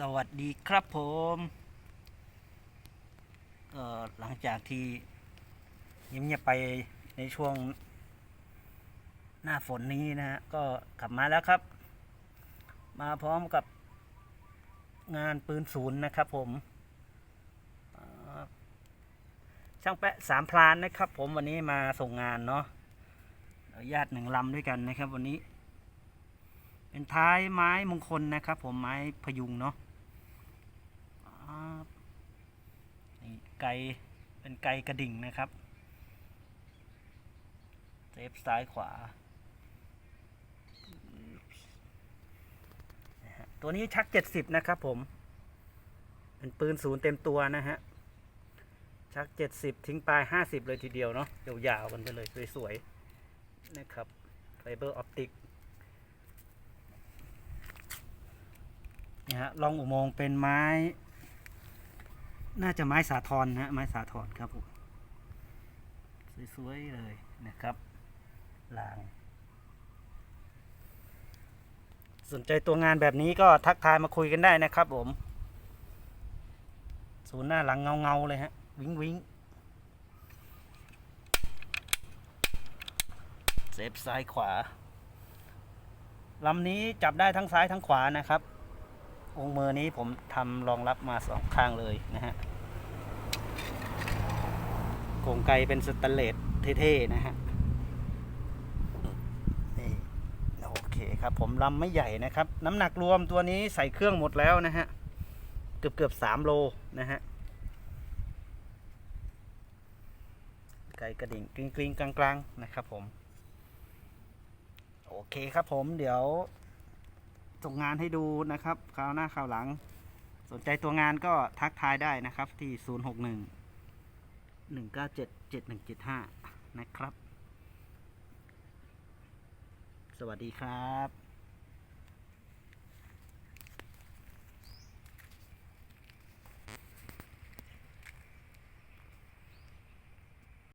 สวัสดีครับผมก็หลังจากที่เงียบๆไปในช่วง หน้าฝนนี้นะฮะ ก็กลับมาแล้วครับ มาพร้อมกับงานปืนศูนย์นะครับผม ช่างแปะสามพลานนะครับผมวันนี้มาส่งงานเนาะอนุญาตหนึ่งลำด้วยกันนะครับวันนี้ เป็นท้ายไม้มงคลนะครับ ผมไม้พยุงเนาะนี่ไกเป็นไกกระดิ่งนะครับเซฟซ้ายขวา ตัวนี้ชักเจ็ดสิบนะครับผม เป็นปืนศูนย์เต็มตัวนะฮะ ชักเจ็ดสิบทิ้งปลายห้าสิบเลยทีเดียวเนาะยาวๆกันไปเลยสวยๆนะครับไฟเบอร์ออปติก นี่ฮะลองอุโมงค์เป็นไม้ น่าจะไม้สาทรนะฮะไม้สาทรครับผมสวยๆเลยนะครับลาง สนใจตัวงานแบบนี้ก็ทักทายมาคุยกันได้นะครับผมศูนย์หน้าหลังเงาๆเลยฮะ วิ้งวิ้งเซฟซ้ายขวาลำนี้จับได้ทั้งซ้ายทั้งขวานะครับ องค์มือนี้ผมทำรองรับมาสองข้างเลยนะฮะโกงไกลเป็นสแตนเลสเท่ๆนะฮะนี่โอเคครับผมลำไม่ใหญ่นะครับ น้ำหนักรวมตัวนี้ใส่เครื่องหมดแล้วนะฮะเกือบเกือบสามโลนะฮะไกลกระดิ่งกริ้งกริ้งกลางๆนะครับผม โอเคครับผมเดี๋ยว ส่งงานให้ดูนะครับคราวหน้าคราวหลัง สนใจตัวงานก็ทักทายได้นะครับที่ 061 197 7175 นะครับ สวัสดีครับ